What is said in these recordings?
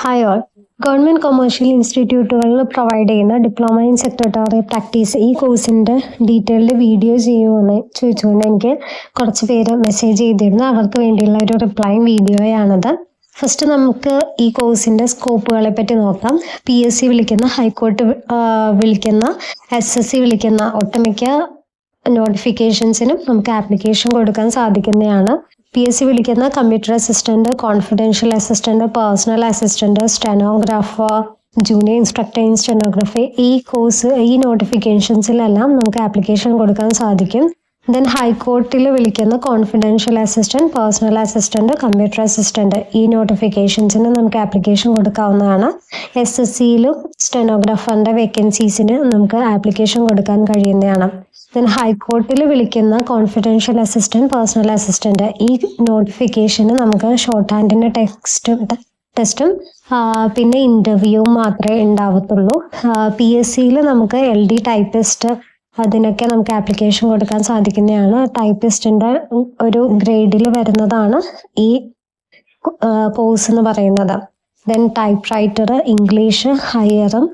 Hi all government commercial ഇൻസ്റ്റിറ്റ്യൂട്ടുകളിൽ provide ചെയ്യുന്ന diploma in secretary practice ഈ കോഴ്സിന്റെ ഡീറ്റെയിൽഡ് വീഡിയോ ചെയ്യുമെന്ന് ചോദിച്ചുകൊണ്ട് എനിക്ക് കുറച്ച് പേര് മെസ്സേജ് ചെയ്തിരുന്നു. അവർക്ക് വേണ്ടിയുള്ള ഒരു റിപ്ലൈ വീഡിയോയാണത് ഫസ്റ്റ് നമുക്ക് ഈ കോഴ്സിന്റെ സ്കോപ്പുകളെ പറ്റി നോക്കാം. പി എസ് സി വിളിക്കുന്ന ഹൈക്കോർട്ട് വിളിക്കുന്ന എസ് എസ് സി വിളിക്കുന്ന ഒട്ടുമിക്ക നോട്ടിഫിക്കേഷൻസിനും നമുക്ക് ആപ്ലിക്കേഷൻ കൊടുക്കാൻ സാധിക്കുന്നതാണ്. പി എസ് സി വിളിക്കുന്ന computer assistant confidential assistant personal assistant stenographer junior instructor in stenography ഈ കോഴ്സ് ഈ നോട്ടിഫിക്കേഷൻസിലെല്ലാം നമുക്ക് ആപ്ലിക്കേഷൻ കൊടുക്കാൻ സാധിക്കും. ദെൻ ഹൈക്കോർട്ടിൽ വിളിക്കുന്ന confidential assistant personal assistant computer assistant ഈ നോട്ടിഫിക്കേഷൻസിന് നമുക്ക് ആപ്ലിക്കേഷൻ കൊടുക്കാവുന്നതാണ്. എസ് എസ് സിയിലും സ്റ്റെനോഗ്രാഫറിന്റെ വേക്കൻസീസിന് നമുക്ക് ആപ്ലിക്കേഷൻ കൊടുക്കാൻ കഴിയുന്നതാണ്. ദെൻ ഹൈക്കോർട്ടിൽ വിളിക്കുന്ന കോൺഫിഡൻഷ്യൽ അസിസ്റ്റന്റ് പേഴ്സണൽ അസിസ്റ്റന്റ് ഈ നോട്ടിഫിക്കേഷന് നമുക്ക് ഷോർട്ട് ഹാൻഡിന്റെ ടെക്സ്റ്റും ടെസ്റ്റും പിന്നെ ഇന്റർവ്യൂ മാത്രമേ ഉണ്ടാവത്തുള്ളൂ. പി എസ് സിയിൽ നമുക്ക് എൽ ഡി ടൈപ്പിസ്റ്റ് അതിനൊക്കെ നമുക്ക് ആപ്ലിക്കേഷൻ കൊടുക്കാൻ സാധിക്കുന്നതാണ്. ടൈപ്പിസ്റ്റിന്റെ ഒരു ഗ്രേഡിൽ വരുന്നതാണ് ഈ കോഴ്സ് എന്ന് പറയുന്നത്. ദെൻ ടൈപ്പ് റൈറ്റർ ഇംഗ്ലീഷ് ഹയറും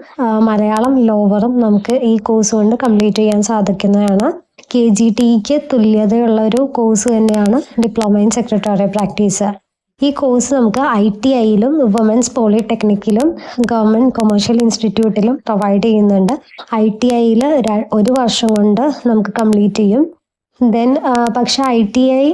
മലയാളം ലോവറും നമുക്ക് ഈ കോഴ്സ് കൊണ്ട് കംപ്ലീറ്റ് ചെയ്യാൻ സാധിക്കുന്നതാണ്. കെ ജി ടിക്ക് തുല്യതയുള്ള ഒരു കോഴ്സ് തന്നെയാണ് ഡിപ്ലോമ ഇൻ സെക്രട്ടറി പ്രാക്ടീസ് ഈ കോഴ്സ് നമുക്ക് ഐ ടി ഐയിലും വുമൻസ് പോളിടെക്നിക്കിലും ഗവൺമെന്റ് കൊമേഴ്ഷ്യൽ ഇൻസ്റ്റിറ്റ്യൂട്ടിലും പ്രൊവൈഡ് ചെയ്യുന്നുണ്ട്. ഐ ടി ഐയിൽ ഒരു വർഷം കൊണ്ട് നമുക്ക് കംപ്ലീറ്റ് ചെയ്യും. ദെൻ പക്ഷെ ഐ ടി ഐ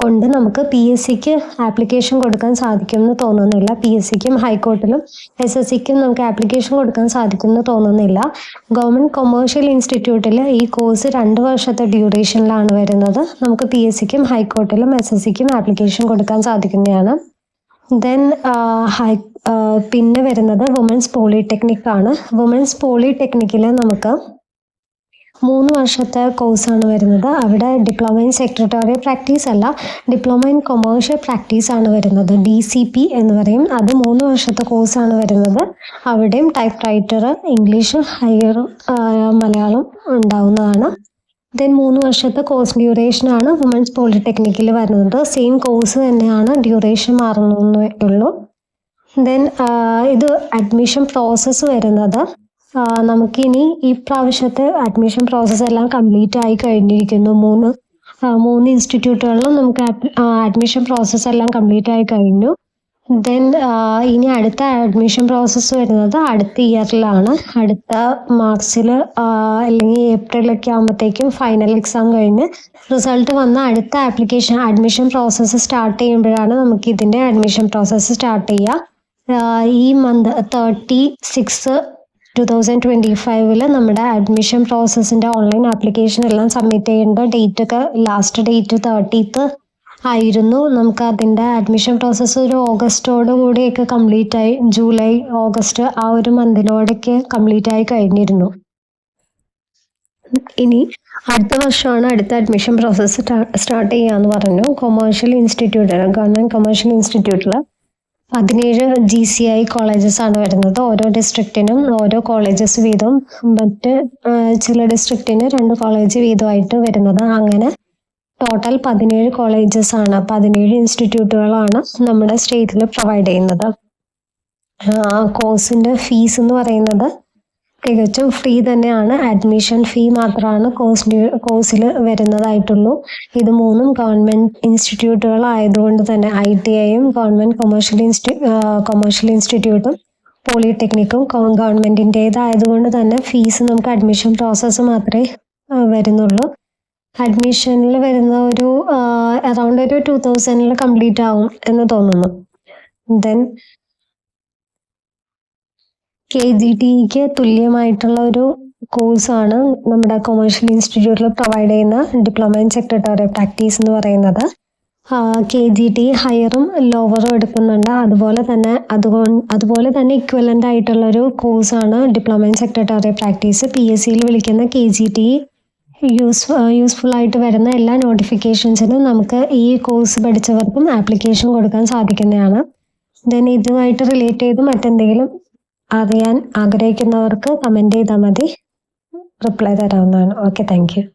കൊണ്ട് നമുക്ക് പി എസ് സിക്ക് ആപ്ലിക്കേഷൻ കൊടുക്കാൻ സാധിക്കുമെന്ന് തോന്നുന്നില്ല. പി എസ് സിക്കും ഹൈക്കോർട്ടിലും എസ് എസ് സിക്കും നമുക്ക് ആപ്ലിക്കേഷൻ കൊടുക്കാൻ സാധിക്കുമെന്ന് തോന്നുന്നില്ല. ഗവൺമെന്റ് കൊമേഴ്ഷ്യൽ ഇൻസ്റ്റിറ്റ്യൂട്ടിൽ ഈ കോഴ്സ് രണ്ട് വർഷത്തെ ഡ്യൂറേഷനിലാണ് വരുന്നത്. നമുക്ക് പി എസ് സിക്കും ഹൈക്കോർട്ടിലും എസ് എസ് സിക്കും ആപ്ലിക്കേഷൻ കൊടുക്കാൻ സാധിക്കുന്നതാണ്. ദെൻ ഹൈ പിന്നെ വരുന്നത് വുമൻസ് പോളിടെക്നിക് ആണ്. വുമൻസ് പോളിടെക്നിക്കിൽ നമുക്ക് മൂന്ന് വർഷത്തെ കോഴ്സാണ് വരുന്നത്. അവിടെ ഡിപ്ലോമ ഇൻ സെക്രട്ടറി പ്രാക്ടീസ് അല്ല ഡിപ്ലോമ ഇൻ കൊമേഴ്ഷ്യൽ പ്രാക്ടീസ് ആണ് വരുന്നത്. ഡി സി പി എന്ന് പറയും. അത് മൂന്ന് വർഷത്തെ കോഴ്സാണ് വരുന്നത്. അവിടെയും type writer English higher Malayalam ഉണ്ടാവുന്നതാണ്. ദെൻ മൂന്ന് വർഷത്തെ കോഴ്സ് ഡ്യൂറേഷൻ ആണ് വുമൻസ് പോളിടെക്നിക്കിൽ വരുന്നത്. സെയിം കോഴ്സ് തന്നെയാണ് ഡ്യൂറേഷൻ മാറുന്നേ ഉള്ളൂ. ദെൻ ഇത് അഡ്മിഷൻ പ്രോസസ്സ് വരുന്നത്. നമുക്കിനി ഈ പ്രാവശ്യത്തെ അഡ്മിഷൻ പ്രോസസ് എല്ലാം കംപ്ലീറ്റ് ആയി കഴിഞ്ഞിരിക്കുന്നു. മൂന്ന് മൂന്ന് ഇൻസ്റ്റിറ്റ്യൂട്ടുകളിലും നമുക്ക് അഡ്മിഷൻ പ്രോസസ് എല്ലാം കംപ്ലീറ്റ് ആയി കഴിഞ്ഞു. ദെൻ ഇനി അടുത്ത അഡ്മിഷൻ പ്രോസസ്സ് വരുന്നത് അടുത്ത ഇയറിലാണ് അടുത്ത മാർക്സിൽ അല്ലെങ്കിൽ ഏപ്രിലൊക്കെ ആകുമ്പോഴത്തേക്കും ഫൈനൽ എക്സാം കഴിഞ്ഞ് റിസൾട്ട് വന്ന അടുത്ത ആപ്ലിക്കേഷൻ അഡ്മിഷൻ പ്രോസസ്സ് സ്റ്റാർട്ട് ചെയ്യുമ്പോഴാണ് നമുക്ക് ഇതിന്റെ അഡ്മിഷൻ പ്രോസസ്സ് സ്റ്റാർട്ട് ചെയ്യുക ഈ month thirty six two thousand twenty ഫൈവിൽ നമ്മുടെ അഡ്മിഷൻ പ്രോസസ്സിന്റെ ഓൺലൈൻ ആപ്ലിക്കേഷൻ എല്ലാം സബ്മിറ്റ് ചെയ്യേണ്ട ഡേറ്റ് ഒക്കെ ലാസ്റ്റ് ഡേറ്റ് തേർട്ടീത്ത് ആയിരുന്നു. നമുക്ക് അതിന്റെ അഡ്മിഷൻ പ്രോസസ്സ് ഒരു ഓഗസ്റ്റോട് കൂടിയൊക്കെ കംപ്ലീറ്റ് ആയി ജൂലൈ ഓഗസ്റ്റ് ആ ഒരു മന്തിലോടൊക്കെ കംപ്ലീറ്റ് ആയി കഴിഞ്ഞിരുന്നു. ഇനി അടുത്ത വർഷമാണ് അടുത്ത അഡ്മിഷൻ പ്രോസസ്സ് സ്റ്റാർട്ട് ചെയ്യാന്ന് പറഞ്ഞു. കൊമേഴ്ഷ്യൽ ഇൻസ്റ്റിറ്റ്യൂട്ടിൽ ഗവൺമെന്റ് കൊമേഴ്ഷ്യൽ ഇൻസ്റ്റിറ്റ്യൂട്ടിൽ പതിനേഴ് ജി സി ഐ കോളേജസ് ആണ് വരുന്നത്. ഓരോ ഡിസ്ട്രിക്റ്റിനും ഓരോ കോളേജസ് വീതം മറ്റ് ചില ഡിസ്ട്രിക്റ്റിന് രണ്ട് കോളേജ് വീതമായിട്ട് വരുന്നത്. അങ്ങനെ ടോട്ടൽ പതിനേഴ് കോളേജസ് ആണ്. പതിനേഴ് ഇൻസ്റ്റിറ്റ്യൂട്ടുകളാണ് നമ്മുടെ സ്റ്റേറ്റിൽ പ്രൊവൈഡ് ചെയ്യുന്നത്. കോഴ്സിന്റെ ഫീസ് എന്ന് പറയുന്നത് തികച്ചും ഫ്രീ തന്നെയാണ്. അഡ്മിഷൻ ഫീ മാത്രമാണ് കോഴ്സ് കോഴ്സിൽ വരുന്നതായിട്ടുള്ളൂ. ഇത് മൂന്നും ഗവൺമെന്റ് ഇൻസ്റ്റിറ്റ്യൂട്ടുകൾ ആയതുകൊണ്ട് തന്നെ ഐ ടി ഐയും ഗവൺമെന്റ് കൊമേഴ്ഷ്യൽ ഇൻസ്റ്റി കൊമേഴ്ഷ്യൽ ഇൻസ്റ്റിറ്റ്യൂട്ടും പോളിടെക്നിക്കും ഗവൺമെന്റിന്റേതായതുകൊണ്ട് തന്നെ ഫീസ് നമുക്ക് അഡ്മിഷൻ പ്രോസസ്സ് മാത്രമേ വരുന്നുള്ളൂ. അഡ്മിഷനിൽ വരുന്ന ഒരു അറൗണ്ട് ഒരു ടു തൗസൻഡിൽ കംപ്ലീറ്റ് ആവും എന്ന് തോന്നുന്നു. ദെൻ കെ ജി ടിക്ക് തുല്യമായിട്ടുള്ള ഒരു കോഴ്സാണ് നമ്മുടെ കൊമേഴ്ഷ്യൽ ഇൻസ്റ്റിറ്റ്യൂട്ടിൽ പ്രൊവൈഡ് ചെയ്യുന്ന ഡിപ്ലോമ ഇൻ സെക്രട്ടറി പ്രാക്ടീസ് എന്ന് പറയുന്നത്. കെ ജി ടി ഹയറും ലോവറും എടുക്കുന്നുണ്ട്. അതുപോലെ തന്നെ അതുകൊണ്ട് അതുപോലെ തന്നെ ഇക്വലന്റ് ആയിട്ടുള്ള ഒരു കോഴ്സാണ് diploma in secretary practice P S സിയിൽ വിളിക്കുന്ന K G T use useful ആയിട്ട് വരുന്ന എല്ലാ നോട്ടിഫിക്കേഷൻസിനും നമുക്ക് ഈ കോഴ്സ് പഠിച്ചവർക്കും ആപ്ലിക്കേഷൻ കൊടുക്കാൻ സാധിക്കുന്നതാണ്. ദെൻ ഇതുമായിട്ട് റിലേറ്റ് ചെയ്ത് മറ്റെന്തെങ്കിലും അറിയാൻ ആഗ്രഹിക്കുന്നവർക്ക് കമന്റ് ചെയ്താൽ മതി. റിപ്ലൈ തരാവുന്നതാണ്. Okay thank